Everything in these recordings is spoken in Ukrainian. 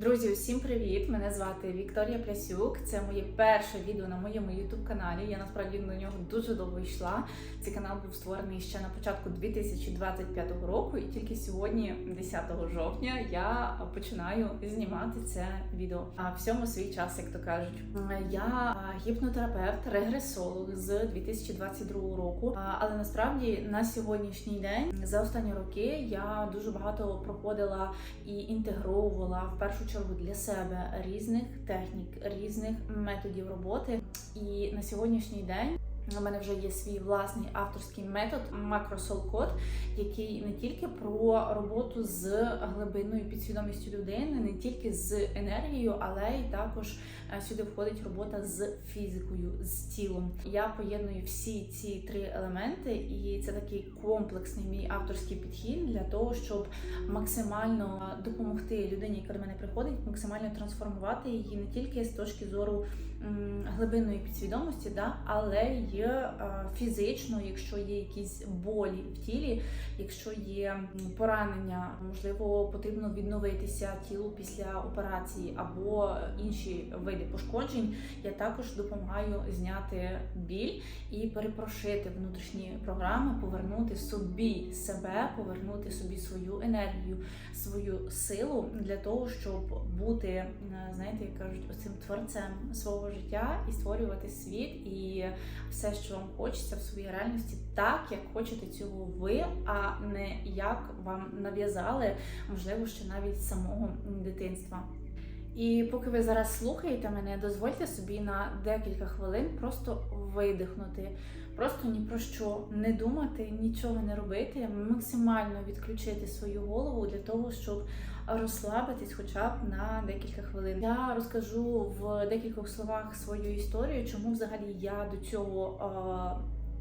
Друзі, усім привіт! Мене звати Вікторія Плясюк. Це моє перше відео на моєму youtube каналі. Я насправді до нього дуже довго йшла. Цей канал був створений ще на початку 2025 року, і тільки сьогодні, 10 жовтня, я починаю знімати це відео. А всьому свій час, як то кажуть. Я гіпнотерапевт, регресолог з 2022 року. Але насправді на сьогоднішній день за останні роки я дуже багато проходила і інтегровувала в першу чергу для себе різних технік, різних методів роботи. І на сьогоднішній день у мене вже є свій власний авторський метод макросолкод, який не тільки про роботу з глибинною підсвідомістю людини, не тільки з енергією, але й також сюди входить робота з фізикою, з тілом. Я поєдную всі ці три елементи, і це такий комплексний мій авторський підхід для того, щоб максимально допомогти людині, яка до мене приходить, максимально трансформувати її не тільки з точки зору глибинної підсвідомості, да, але й е, фізично, якщо є якісь болі в тілі, якщо є поранення, можливо, потрібно відновитися тілу після операції або інші види пошкоджень. Я також допомагаю зняти біль і перепрошити внутрішні програми, повернути собі себе, повернути собі свою енергію, свою силу для того, щоб бути, е, знаєте, як кажуть, оцим творцем свого життя і створювати світ і все, що вам хочеться в своїй реальності, так як хочете цього ви, а не як вам нав'язали, можливо, ще навіть з самого дитинства. І поки ви зараз слухаєте мене, дозвольте собі на декілька хвилин просто видихнути, просто ні про що не думати, нічого не робити, максимально відключити свою голову для того, щоб розслабитись хоча б на декілька хвилин. Я розкажу в декількох словах свою історію, чому взагалі я до цього.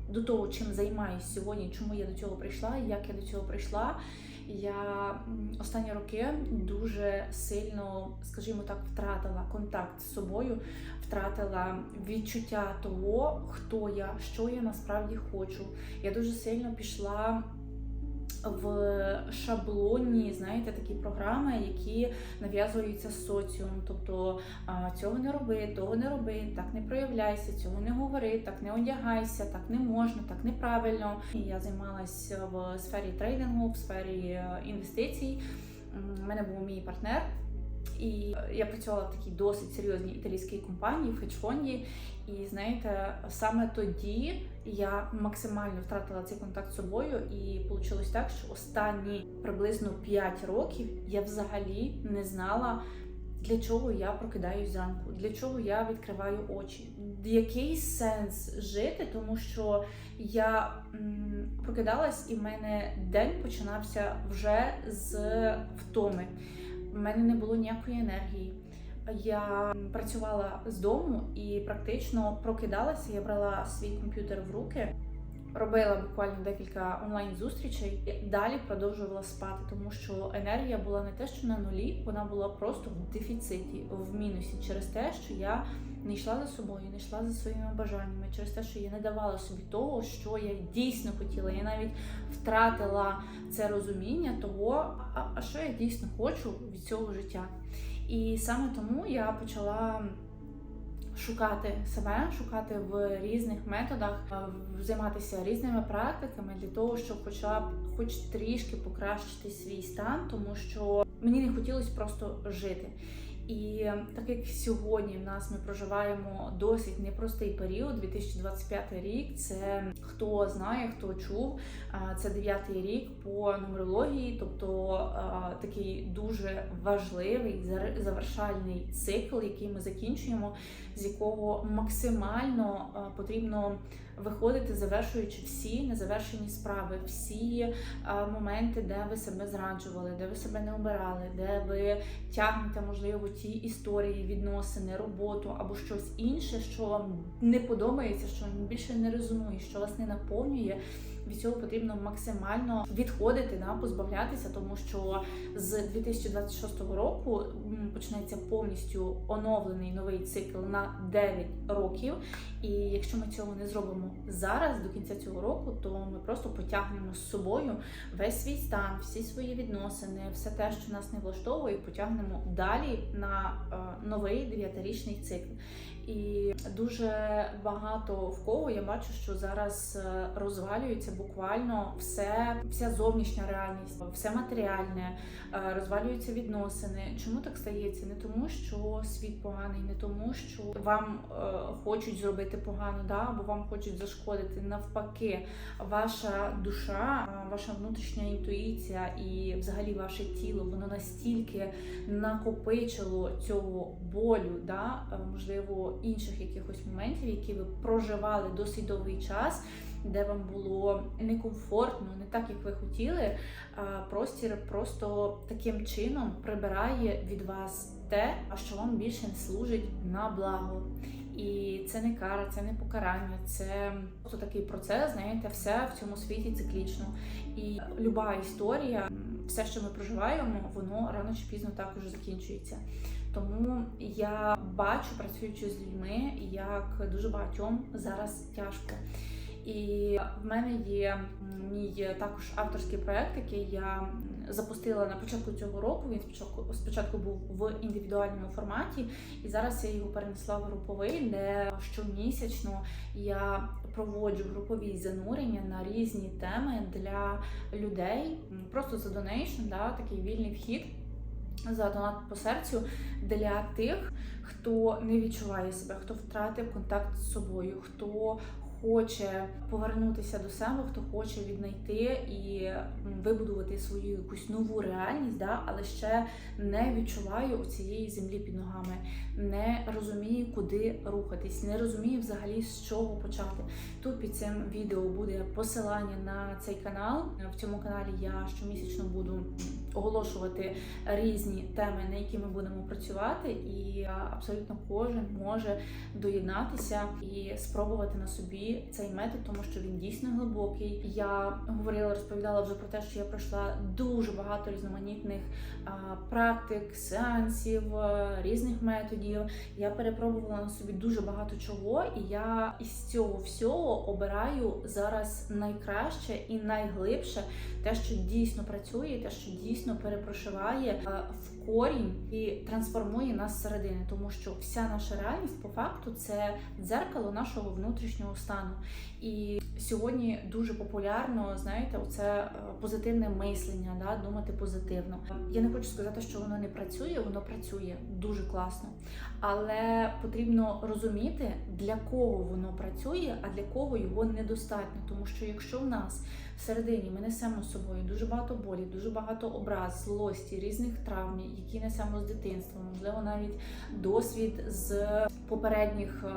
До того, чим займаюся сьогодні, чому я до цього прийшла, як я до цього прийшла. Я останні роки дуже сильно, скажімо так, втратила контакт з собою, втратила відчуття того, хто я, що я насправді хочу. Я дуже сильно пішла в шаблонні, знаєте, такі програми, які нав'язуються соціум. Тобто цього не роби, того не роби, так не проявляйся, цього не говори, так не одягайся, так не можна, так неправильно. Я займалася в сфері трейдингу, в сфері е, інвестицій. У мене був мій партнер. І я працювала в такій досить серйозній італійській компанії хедж-фонді. І знаєте, саме тоді я максимально втратила цей контакт з собою, і вийшло так, що останні приблизно 5 років я взагалі не знала, для чого я прокидаюсь зранку, для чого я відкриваю очі. Який сенс жити, тому що я м, прокидалась, і в мене день починався вже з втоми. У мене не було ніякої енергії. Я працювала з дому і практично прокидалася. Я брала свій комп'ютер в руки, робила буквально декілька онлайн-зустрічей. і Далі продовжувала спати, тому що енергія була не те, що на нулі, вона була просто в дефіциті, в мінусі через те, що я не йшла за собою, не йшла за своїми бажаннями, через те, що я не давала собі того, що я дійсно хотіла. Я навіть втратила це розуміння того, а, що я дійсно хочу від цього життя. І саме тому я почала шукати себе, шукати в різних методах, е, займатися різними практиками для того, щоб хоча б хоч трішки покращити свій стан, тому що мені не хотілося просто жити. І так як сьогодні в нас ми проживаємо досить непростий період, 2025 рік. Це хто знає, хто чув. Це дев'ятий рік по нумерології, тобто такий дуже важливий завершальний цикл, який ми закінчуємо, з якого максимально потрібно виходити, завершуючи всі незавершені справи, всі моменти, де ви себе зраджували, де ви себе не обирали, де ви тягнете, можливо, ті історії, відносини, роботу або щось інше, що не подобається, що більше не резонує, що вас не наповнює. Від цього потрібно максимально відходити, да, позбавлятися, тому що з 2026 року почнеться повністю оновлений новий цикл на 9 років. І якщо ми цього не зробимо зараз, до кінця цього року, то ми просто потягнемо з собою весь свій стан, всі свої відносини, все те, що нас не влаштовує, потягнемо далі на е, новий дев'ятирічний цикл. І дуже багато в кого я бачу, що зараз е, розвалюється буквально все, вся зовнішня реальність, все матеріальне, е, розвалюються відносини. Чому так стається? Не тому, що світ поганий, не тому, що вам е, хочуть зробити погано, да, або вам хочуть зашкодити. Навпаки, ваша душа, ваша внутрішня інтуїція і взагалі ваше тіло, воно настільки накопичило цього болю, да, можливо, інших якихось моментів, які ви проживали досить довгий час, де вам було некомфортно, не так, як ви хотіли. а Простір просто таким чином прибирає від вас те, що вам більше не служить на благо. І це не кара, це не покарання, це просто такий процес, знаєте, все в цьому світі циклічно. І люба історія, все, що ми проживаємо, воно рано чи пізно також закінчується. Тому я бачу, працюючи з людьми, як дуже багатьом зараз тяжко. І в мене є мій також авторський проект, який я запустила на початку цього року. Він спочатку спочатку був в індивідуальному форматі, і зараз я його перенесла в груповий, де щомісячно я проводжу групові занурення на різні теми для людей. Просто за донейшн, да, такий вільний вхід за донат по серцю для тих, хто не відчуває себе, хто втратив контакт з собою, хто хоче повернутися до себе, хто хоче віднайти і вибудувати свою якусь нову реальність, да, але ще не відчуває у цієї землі під ногами, не розуміє, куди рухатись, не розуміє взагалі з чого почати. Тут під цим відео буде посилання на цей канал. В цьому каналі я щомісячно буду оголошувати різні теми, на які ми будемо працювати, і абсолютно кожен може доєднатися і спробувати на собі цей метод, тому що він дійсно глибокий. Я говорила, розповідала вже про те, що я пройшла дуже багато різноманітних практик, сеансів, різних методів. Я перепробувала на собі дуже багато чого, і я із цього всього обираю зараз найкраще і найглибше те, що дійсно працює, те, що дійсно перепрошиває в корінь і трансформує нас зсередини, тому що вся наша реальність по факту це дзеркало нашого внутрішнього стану. І сьогодні дуже популярно, знаєте, оце е, позитивне мислення, да, думати позитивно. Я не хочу сказати, що воно не працює, воно працює дуже класно. Але потрібно розуміти, для кого воно працює, а для кого його недостатньо. Тому що якщо в нас всередині ми несемо з собою дуже багато болі, дуже багато образ, злості, різних травм, які несемо з дитинства, можливо, навіть досвід з попередніх е,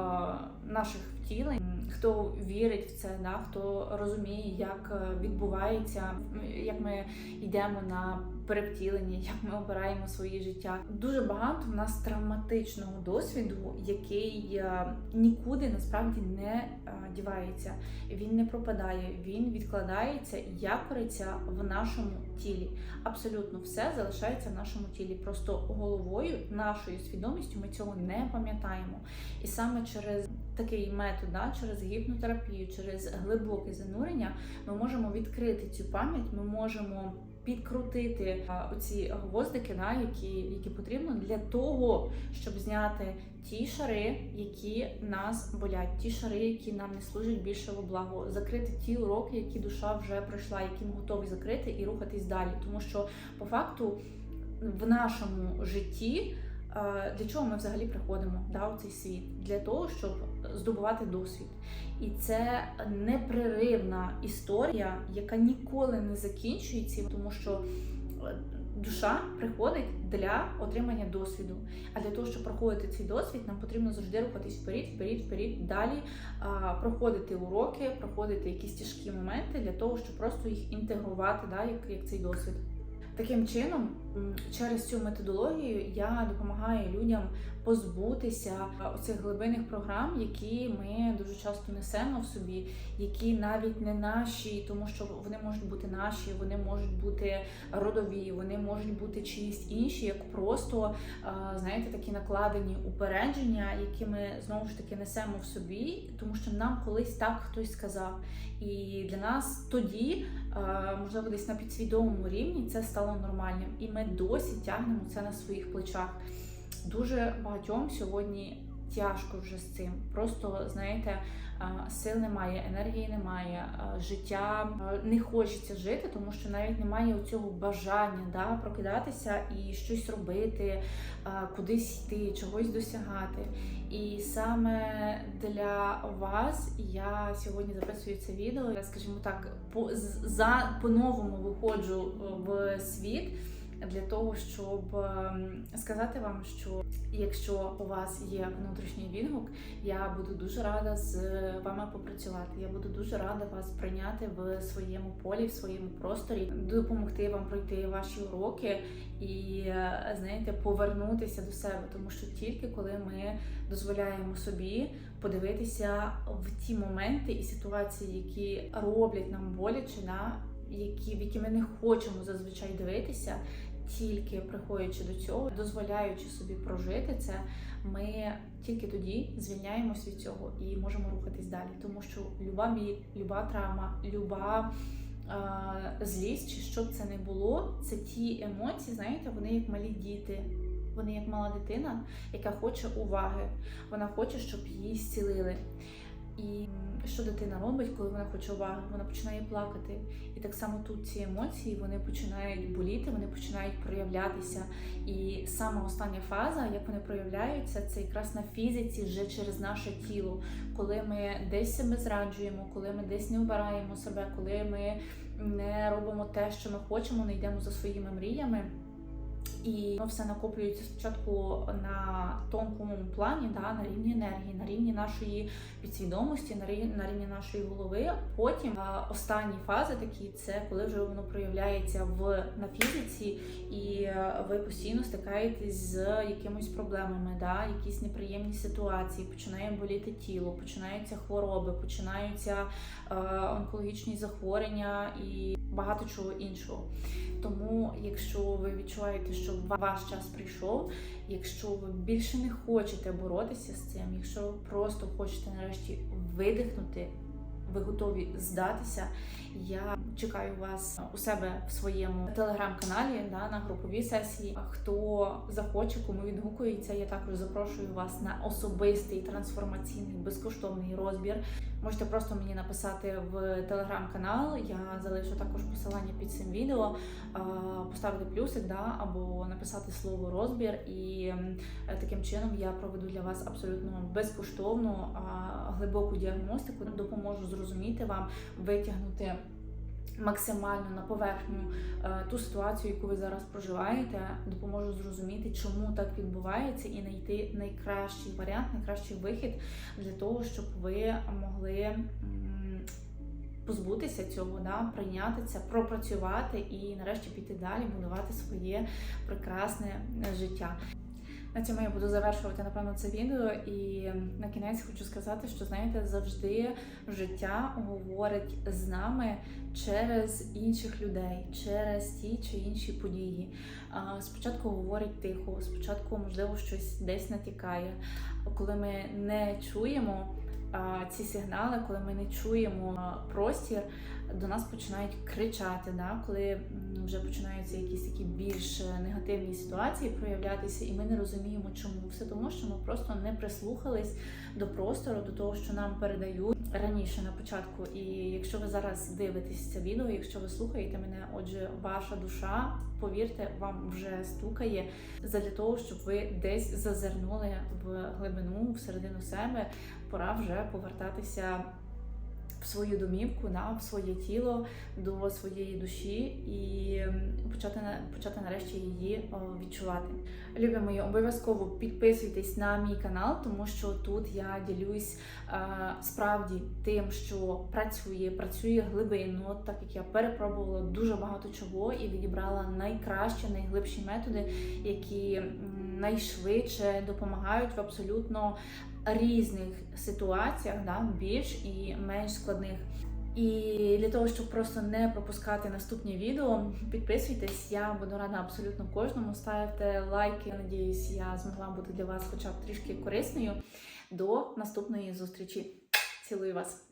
наших втілень. Хто вірить в це, да, хто розуміє, як е, відбувається, як ми йдемо на перевтілення, як ми обираємо своє життя. Дуже багато в нас травматичного досвіду, який е, нікуди насправді не е, дівається. Він не пропадає, він відкладається, якориться в нашому тілі. Абсолютно все залишається в нашому тілі. Просто головою, нашою свідомістю ми цього не пам'ятаємо. І саме через такий метод, да, через гіпнотерапію, через глибоке занурення, ми можемо відкрити цю пам'ять, ми можемо підкрутити оці гвоздики, да, які, які потрібно для того, щоб зняти ті шари, які нас болять, ті шари, які нам не служать більше во благо, закрити ті уроки, які душа вже пройшла, які ми готові закрити і рухатись далі. Тому що по факту в нашому житті. Для чого ми взагалі приходимо да, у цей світ? Для того, щоб здобувати досвід. І це непреривна історія, яка ніколи не закінчується, тому що е, душа приходить для отримання досвіду. А для того, щоб проходити цей досвід, нам потрібно завжди рухатись вперед, вперед, вперед, далі проходити уроки, проходити якісь тяжкі моменти для того, щоб просто їх інтегрувати, да, як, як цей досвід. Таким чином, Через цю методологію я допомагаю людям позбутися оцих глибинних програм, які ми дуже часто несемо в собі, які навіть не наші, тому що вони можуть бути наші, вони можуть бути родові, вони можуть бути чиїсь інші, як просто знаєте, такі накладені упередження, які ми знову ж таки несемо в собі, тому що нам колись так хтось сказав. І для нас тоді, можливо, десь на підсвідомому рівні це стало нормальним, і ми досі тягнемо це на своїх плечах. Дуже багатьом сьогодні тяжко вже з цим. Просто знаєте, сил немає, енергії немає, життя не хочеться жити, тому що навіть немає цього бажання да, прокидатися і щось робити, кудись йти, чогось досягати. І саме для вас я сьогодні записую це відео. Я, скажімо так, по за по-новому виходжу в світ для того, щоб ем, сказати вам, що якщо у вас є внутрішній відгук, я буду дуже рада з вами попрацювати. Я буду дуже рада вас прийняти в своєму полі, в своєму просторі, допомогти вам пройти ваші уроки і знаєте, повернутися до себе, тому що тільки коли ми дозволяємо собі подивитися в ті моменти і ситуації, які роблять нам боляче, на які в які ми не хочемо зазвичай дивитися, тільки приходячи до цього, дозволяючи собі прожити це, ми тільки тоді звільняємось від цього і можемо рухатись далі, тому що люба біль, люба травма, люба е, злість, чи що б це не було, це ті емоції, знаєте, вони як малі діти. Вони як мала дитина, яка хоче уваги, вона хоче, щоб її зцілили. І що дитина робить, коли вона хоче уваги? Вона починає плакати. І так само тут ці емоції вони починають боліти, вони починають проявлятися. І саме остання фаза, як вони проявляються, це якраз на фізиці вже через наше тіло, коли ми десь себе зраджуємо, коли ми десь не вбираємо себе, коли ми не робимо те, що ми хочемо, не йдемо за своїми мріями. І воно все накоплюється спочатку на тонкому плані, да, на рівні енергії, на рівні нашої підсвідомості, на рівні, на рівні нашої голови. Потім а, останні фази такі це коли вже воно проявляється в на фізиці, і е, ви постійно стикаєтесь з якимись проблемами, да, якісь неприємні ситуації, починає боліти тіло, починаються хвороби, починаються е, онкологічні захворювання і багато чого іншого. Тому, якщо ви відчуваєте, що ваш час прийшов, якщо ви більше не хочете боротися з цим, якщо ви просто хочете нарешті видихнути, ви готові здатися. Я чекаю вас у себе в своєму телеграм-каналі да, на груповій сесії. Хто захоче, кому відгукується, я також запрошую вас на особистий трансформаційний безкоштовний розбір. Можете просто мені написати в телеграм-канал. Я залишу також посилання під цим відео, поставити плюсик, да, або написати слово розбір, і таким чином я проведу для вас абсолютно безкоштовну глибоку діагностику, допоможу зрозуміти вам, витягнути. Максимально на поверхню е, ту ситуацію, яку ви зараз проживаєте, допоможу зрозуміти, чому так відбувається, і знайти найкращий варіант, найкращий вихід для того, щоб ви могли позбутися цього, да, прийняти це, пропрацювати і нарешті піти далі, будувати своє прекрасне життя. На цьому я буду завершувати напевно це відео. І на кінець хочу сказати, що знаєте, завжди життя говорить з нами через інших людей, через ті чи інші події. Спочатку говорить тихо, спочатку, можливо, щось десь натякає. Коли ми не чуємо ці сигнали, коли ми не чуємо простір, до нас починають кричати, да? коли вже починаються якісь такі більш негативні ситуації проявлятися, і ми не розуміємо, чому все тому, що ми просто не прислухались до простору, до того, що нам передають раніше на початку. І якщо ви зараз дивитесь це відео, якщо ви слухаєте мене, отже, ваша душа, повірте, вам вже стукає задля того, щоб ви десь зазирнули в глибину, всередину себе, пора вже повертатися в свою домівку, да, в своє тіло, до своєї душі і почати почати нарешті її відчувати. Любі мої, обов'язково підписуйтесь на мій канал, тому що тут я ділюсь е, справді тим, що працює, працює глибинно, так як я перепробувала дуже багато чого і відібрала найкращі, найглибші методи, які найшвидше допомагають в абсолютно різних ситуаціях, да, більш і менш складних. І для того, щоб просто не пропускати наступні відео, підписуйтесь. Я буду рада абсолютно кожному. Ставте лайки. Надіюсь, я змогла бути для вас хоча б трішки корисною. До наступної зустрічі. Цілую вас!